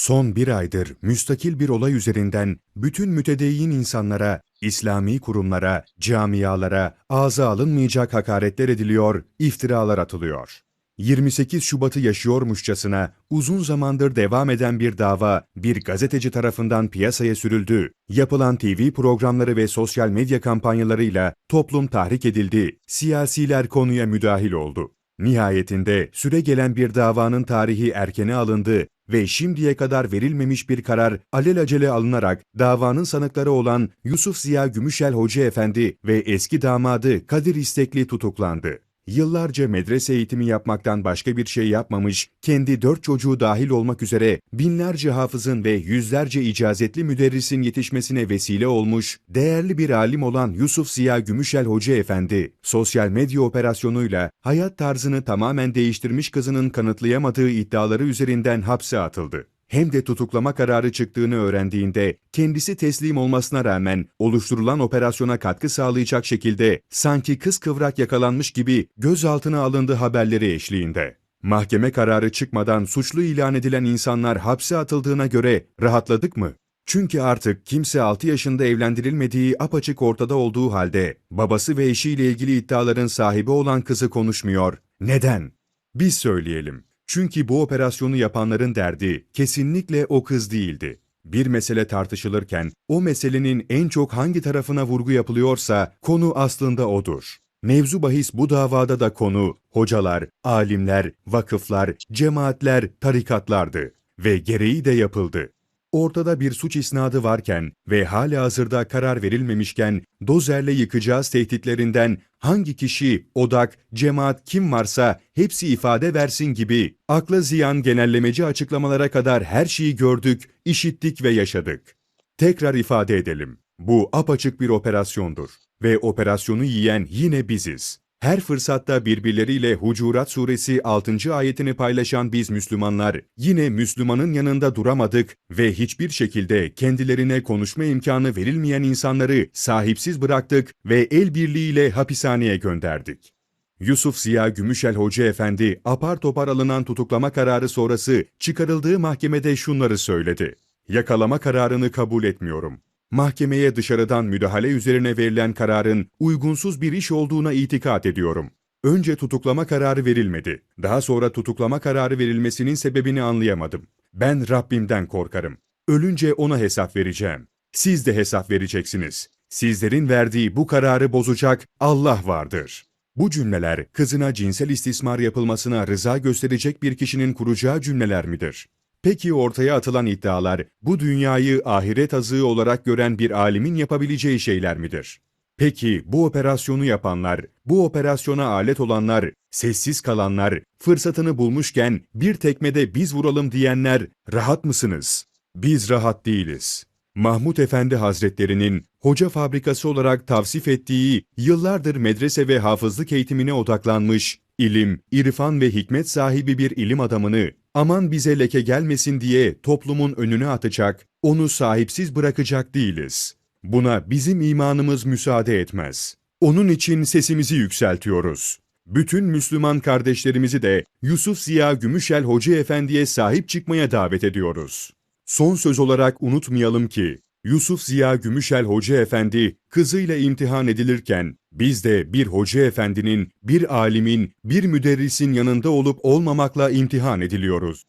Son bir aydır müstakil bir olay üzerinden bütün mütedeyyin insanlara, İslami kurumlara, camialara ağza alınmayacak hakaretler ediliyor, iftiralar atılıyor. 28 Şubat'ı yaşıyormuşçasına uzun zamandır devam eden bir dava bir gazeteci tarafından piyasaya sürüldü. Yapılan TV programları ve sosyal medya kampanyalarıyla toplum tahrik edildi, siyasiler konuya müdahil oldu. Nihayetinde süre gelen bir davanın tarihi erkene alındı ve şimdiye kadar verilmemiş bir karar alelacele alınarak davanın sanıkları olan Yusuf Ziya Gümüşel Hoca Efendi ve eski damadı Kadir İstekli tutuklandı. Yıllarca medrese eğitimi yapmaktan başka bir şey yapmamış, kendi dört çocuğu dahil olmak üzere binlerce hafızın ve yüzlerce icazetli müderrisin yetişmesine vesile olmuş, değerli bir alim olan Yusuf Ziya Gümüşel Hoca Efendi, sosyal medya operasyonuyla hayat tarzını tamamen değiştirmiş kızının kanıtlayamadığı iddiaları üzerinden hapse atıldı hem de tutuklama kararı çıktığını öğrendiğinde kendisi teslim olmasına rağmen oluşturulan operasyona katkı sağlayacak şekilde sanki kız kıvrak yakalanmış gibi gözaltına alındı haberleri eşliğinde. Mahkeme kararı çıkmadan suçlu ilan edilen insanlar hapse atıldığına göre rahatladık mı? Çünkü artık kimse 6 yaşında evlendirilmediği apaçık ortada olduğu halde babası ve eşiyle ilgili iddiaların sahibi olan kızı konuşmuyor. Neden? Biz söyleyelim. Çünkü bu operasyonu yapanların derdi kesinlikle o kız değildi. Bir mesele tartışılırken o meselenin en çok hangi tarafına vurgu yapılıyorsa konu aslında odur. Mevzu bahis bu davada da konu hocalar, alimler, vakıflar, cemaatler, tarikatlardı ve gereği de yapıldı. Ortada bir suç isnadı varken ve hala hazırda karar verilmemişken dozerle yıkacağız tehditlerinden hangi kişi, odak, cemaat kim varsa hepsi ifade versin gibi akla ziyan genellemeci açıklamalara kadar her şeyi gördük, işittik ve yaşadık. Tekrar ifade edelim. Bu apaçık bir operasyondur ve operasyonu yiyen yine biziz. Her fırsatta birbirleriyle Hucurat suresi 6. ayetini paylaşan biz Müslümanlar yine Müslümanın yanında duramadık ve hiçbir şekilde kendilerine konuşma imkanı verilmeyen insanları sahipsiz bıraktık ve el birliğiyle hapishaneye gönderdik. Yusuf Ziya Gümüşel Hoca Efendi apar topar alınan tutuklama kararı sonrası çıkarıldığı mahkemede şunları söyledi. Yakalama kararını kabul etmiyorum mahkemeye dışarıdan müdahale üzerine verilen kararın uygunsuz bir iş olduğuna itikat ediyorum. Önce tutuklama kararı verilmedi. Daha sonra tutuklama kararı verilmesinin sebebini anlayamadım. Ben Rabbimden korkarım. Ölünce ona hesap vereceğim. Siz de hesap vereceksiniz. Sizlerin verdiği bu kararı bozacak Allah vardır. Bu cümleler kızına cinsel istismar yapılmasına rıza gösterecek bir kişinin kuracağı cümleler midir? Peki ortaya atılan iddialar bu dünyayı ahiret azığı olarak gören bir alimin yapabileceği şeyler midir? Peki bu operasyonu yapanlar, bu operasyona alet olanlar, sessiz kalanlar, fırsatını bulmuşken bir tekmede biz vuralım diyenler rahat mısınız? Biz rahat değiliz. Mahmut Efendi Hazretlerinin hoca fabrikası olarak tavsif ettiği yıllardır medrese ve hafızlık eğitimine odaklanmış, ilim, irfan ve hikmet sahibi bir ilim adamını aman bize leke gelmesin diye toplumun önüne atacak, onu sahipsiz bırakacak değiliz. Buna bizim imanımız müsaade etmez. Onun için sesimizi yükseltiyoruz. Bütün Müslüman kardeşlerimizi de Yusuf Ziya Gümüşel Hoca Efendi'ye sahip çıkmaya davet ediyoruz. Son söz olarak unutmayalım ki, Yusuf Ziya Gümüşel Hoca Efendi kızıyla imtihan edilirken biz de bir hoca efendinin, bir alimin, bir müderrisin yanında olup olmamakla imtihan ediliyoruz.